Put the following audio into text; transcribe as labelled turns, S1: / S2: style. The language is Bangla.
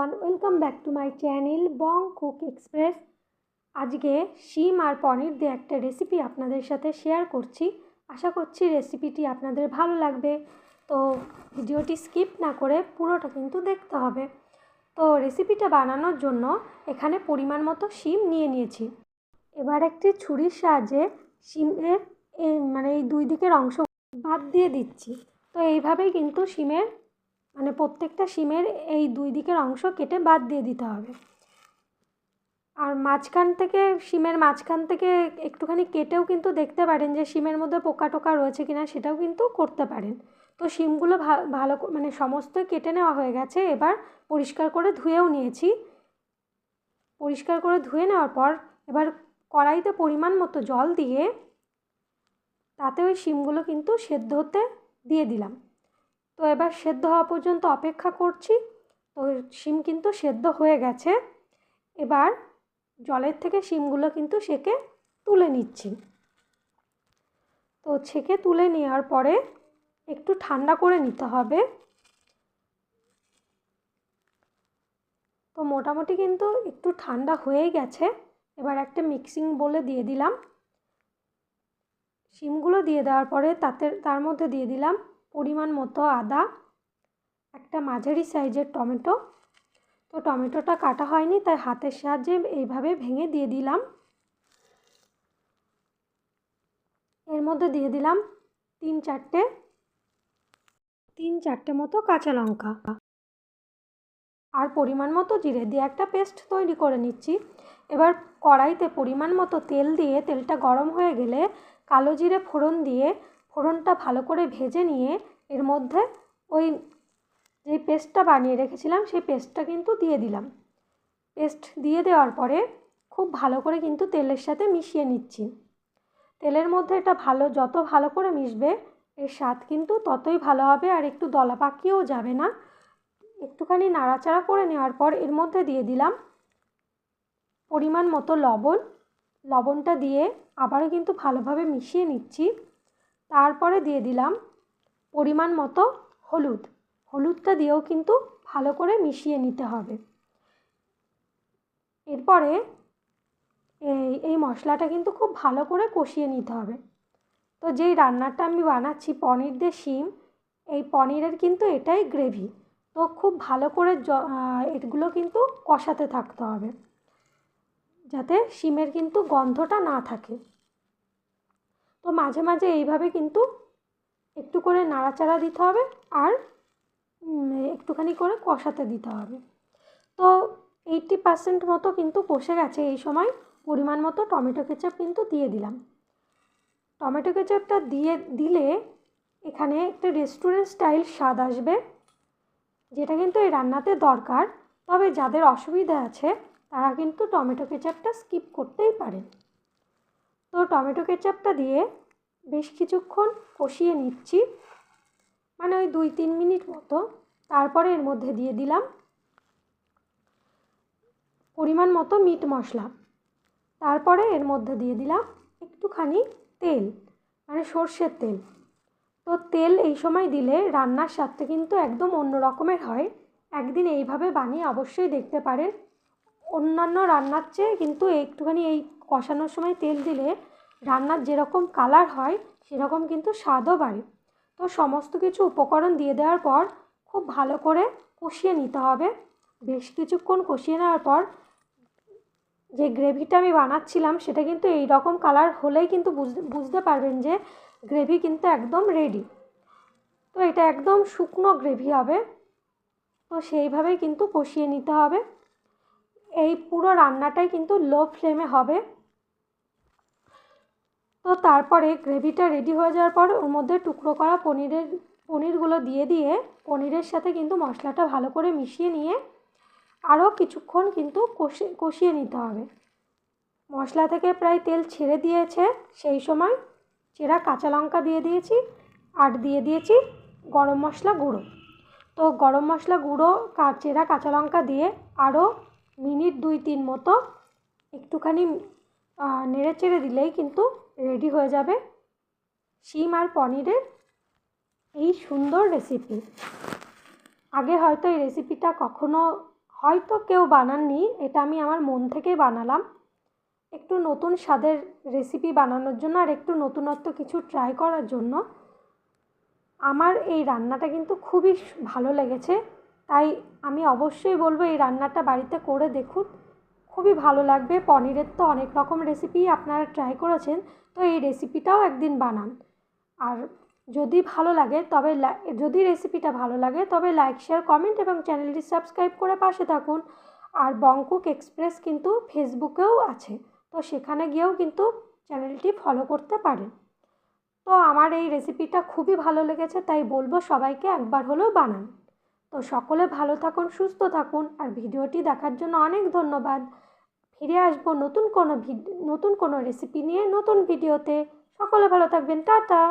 S1: Everyone welcome back to my channel Bong Cook Express আজকে শিম আর পনির দিয়ে একটা রেসিপি আপনাদের সাথে শেয়ার করছি। আশা করছি রেসিপিটি আপনাদের ভালো লাগবে। তো ভিডিওটি স্কিপ না করে পুরোটা কিন্তু দেখতে হবে। তো রেসিপিটা বানানোর জন্য এখানে পরিমাণ মতো শিম নিয়ে নিয়েছি। এবার একটি ছুরির সাহায্যে শিমের মানে এই দুই দিকের অংশ বাদ দিয়ে দিচ্ছি। তো এইভাবেই কিন্তু শিমের মানে প্রত্যেকটা সিমের এই দুই দিকের অংশ কেটে বাদ দিয়ে দিতে হবে। আর মাঝখান থেকে, সিমের মাঝখান থেকে একটুখানি কেটেও কিন্তু দেখতে পারেন যে সিমের মধ্যে পোকা টোকা রয়েছে কিনা সেটাও কিন্তু করতে পারেন। তো শিমগুলো ভালো মানে সমস্ত কেটে নেওয়া হয়ে গেছে। এবার পরিষ্কার করে ধুয়েও নিয়েছি। পরিষ্কার করে ধুয়ে নেওয়ার পর এবার কড়াইতে পরিমাণ মতো জল দিয়ে তাতে ওই শিমগুলো কিন্তু সেদ্ধ হতে দিয়ে দিলাম। তো এবার সেদ্ধ হওয়া পর্যন্ত অপেক্ষা করছি। তো শিম কিন্তু সেদ্ধ হয়ে গেছে। এবার জলের থেকে শিমগুলো কিন্তু সেকে তুলে নিচ্ছি। তো ছেঁকে তুলে নেওয়ার পরে একটু ঠান্ডা করে নিতে হবে। তো মোটামুটি কিন্তু একটু ঠান্ডা হয়েই গেছে। এবার একটা মিক্সিং বলে দিয়ে দিলাম। শিমগুলো দিয়ে দেওয়ার পরে তাতে, তার মধ্যে দিয়ে দিলাম পরিমাণ মতো আদা, একটা মাঝারি সাইজের টমেটো। তো টমেটোটা কাটা হয়নি, তাই হাতের সাহায্যে এইভাবে ভেঙে দিয়ে দিলাম। এর মধ্যে দিয়ে দিলাম তিন চারটে তিন চারটে মতো কাঁচা লঙ্কা। আর পরিমাণ মতো জিরে দিয়ে একটা পেস্ট তৈরি করে নিচ্ছি। এবার কড়াইতে পরিমাণ মতো তেল দিয়ে তেলটা গরম হয়ে গেলে কালো জিরে ফোড়ন দিয়ে ফোড়নটা ভালো করে ভেজে নিয়ে এর মধ্যে ওই যে পেস্টটা বানিয়ে রেখেছিলাম, সেই পেস্টটা কিন্তু দিয়ে দিলাম। পেস্ট দিয়ে দেওয়ার পরে খুব ভালো করে কিন্তু তেলের সাথে মিশিয়ে নিচ্ছি। তেলের মধ্যে এটা ভালো, যত ভালো করে মিশবে, এর স্বাদ কিন্তু ততই ভালো হবে আর একটু দলা পাকিয়েও যাবে না। একটুখানি নাড়াচাড়া করে নেওয়ার পর এর মধ্যে দিয়ে দিলাম পরিমাণ মতো লবণ। লবণটা দিয়ে আবারও কিন্তু ভালোভাবে মিশিয়ে নিচ্ছি। তারপরে দিয়ে দিলাম পরিমাণ মতো হলুদ। হলুদটা দিয়েও কিন্তু ভালো করে মিশিয়ে নিতে হবে। এরপরে এই এই মশলাটা কিন্তু খুব ভালো করে কষিয়ে নিতে হবে। তো যেই রান্নাটা আমি বানাচ্ছি পনির দিয়ে শিম, এই পনিরের কিন্তু এটাই গ্রেভি। তো খুব ভালো করে এগুলো কিন্তু কষাতে থাকতে হবে। যাতে শিমের কিন্তু গন্ধটা না থাকে। তো মাঝে মাঝে এইভাবে কিন্তু একটু করে নাড়াচাড়া দিতে হবে আর একটুখানি করে কষাতে দিতে হবে। তো এইটটি পার্সেন্ট মতো কিন্তু কষে গেছে এই সময়, পরিমাণ মতো টমেটো কেচাপ কিন্তু দিয়ে দিলাম। টমেটো কেচাপটা দিয়ে, দিলে এখানে একটা রেস্টুরেন্ট স্টাইল স্বাদ আসবে, যেটা কিন্তু এই রান্নাতে দরকার। তবে যাদের অসুবিধা আছে, তারা কিন্তু টমেটো কেচাপটা স্কিপ করতেই পারেন। তো টমেটো কেচাপটা দিয়ে বেশ কিছুক্ষণ কষিয়ে নিচ্ছি। মানে ওই দুই তিন মিনিট মতো। তারপরে এর মধ্যে দিয়ে দিলাম পরিমাণ মতো মিট মশলা। তারপরে এর মধ্যে দিয়ে দিলাম একটুখানি তেল মানে সর্ষের তেল। তো তেল এই সময় দিলে রান্নার স্বাদটা কিন্তু একদম অন্য রকমের হয়। একদিন এইভাবে বানিয়ে অবশ্যই দেখতে পারেন। অন্যান্য রান্নার চেয়ে কিন্তু একটুখানি এই কষানোর সময় তেল দিলে রান্নার যেরকম কালার হয়, সেরকম কিন্তু স্বাদও বাড়ে। তো সমস্ত কিছু উপকরণ দিয়ে দেওয়ার পর খুব ভালো করে কষিয়ে নিতে হবে। বেশ কিছুক্ষণ কষিয়ে নেওয়ার পর যে গ্রেভিটা আমি বানাচ্ছিলাম, সেটা কিন্তু এই রকম কালার হলেই কিন্তু বুঝতে বুঝতে পারবেন যে গ্রেভি কিন্তু একদম রেডি তো এটা একদম শুকনো গ্রেভি হবে। তো সেইভাবেই কিন্তু কষিয়ে নিতে হবে। এই পুরো রান্নাটাই কিন্তু লো ফ্লেমে হবে। তো তারপরে গ্রেভিটা রেডি হয়ে যাওয়ার পর ওর মধ্যে টুকরো করা পনিরের, পনিরগুলো দিয়ে দিয়ে পনিরের সাথে কিন্তু মশলাটা ভালো করে মিশিয়ে নিয়ে আরও কিছুক্ষণ কিন্তু কষে, কষিয়ে নিতে হবে। মশলা থেকে প্রায় তেল ছেড়ে দিয়েছে, সেই সময় চেরা কাঁচা লঙ্কা দিয়ে দিয়েছি আর দিয়ে দিয়েছি গরম মশলা গুঁড়ো। তো গরম মশলা গুঁড়ো চেরা কাঁচা লঙ্কা দিয়ে আরও মিনিট দুই তিন মতো একটুখানি নেড়ে চেড়ে দিলেই কিন্তু রেডি হয়ে যাবে শিম আর পনিরের এই সুন্দর রেসিপি আগে হয়তো এই রেসিপিটা কখনো হয়তো কেউ বানাননি, এটা আমি আমার মন থেকেই বানালাম। একটু নতুন স্বাদের রেসিপি বানানোর জন্য আর একটু নতুনত্ব কিছু ট্রাই করার জন্য। আমার এই রান্নাটা কিন্তু খুবই ভালো লেগেছে, তাই আমি অবশ্যই বলব এই রান্নাটা বাড়িতে করে দেখুন। খুবই ভালো লাগবে। পনিরের তো অনেক রকম রেসিপি আপনারা ট্রাই করেছেন, তো এই রেসিপিটাও একদিন বানান। আর যদি ভালো লাগে, তবে যদি রেসিপিটা ভালো লাগে, তবে লাইক শেয়ার কমেন্ট এবং চ্যানেলটি সাবস্ক্রাইব করে পাশে থাকুন। আর বংকুক এক্সপ্রেস কিন্তু ফেসবুকেও আছে, তো সেখানে গিয়েও কিন্তু চ্যানেলটি ফলো করতে পারেন। তো আমার এই রেসিপিটা খুবই ভালো লেগেছে, তাই বলব সবাইকে একবার হলেও বানান। তো সকলে ভালো থাকুন, সুস্থ থাকুন আর ভিডিওটি দেখার জন্য অনেক ধন্যবাদ। ফিরে আসব নতুন কোনো নতুন কোনো রেসিপি নিয়ে নতুন ভিডিওতে। সকলে ভালো থাকবেন, টাটা!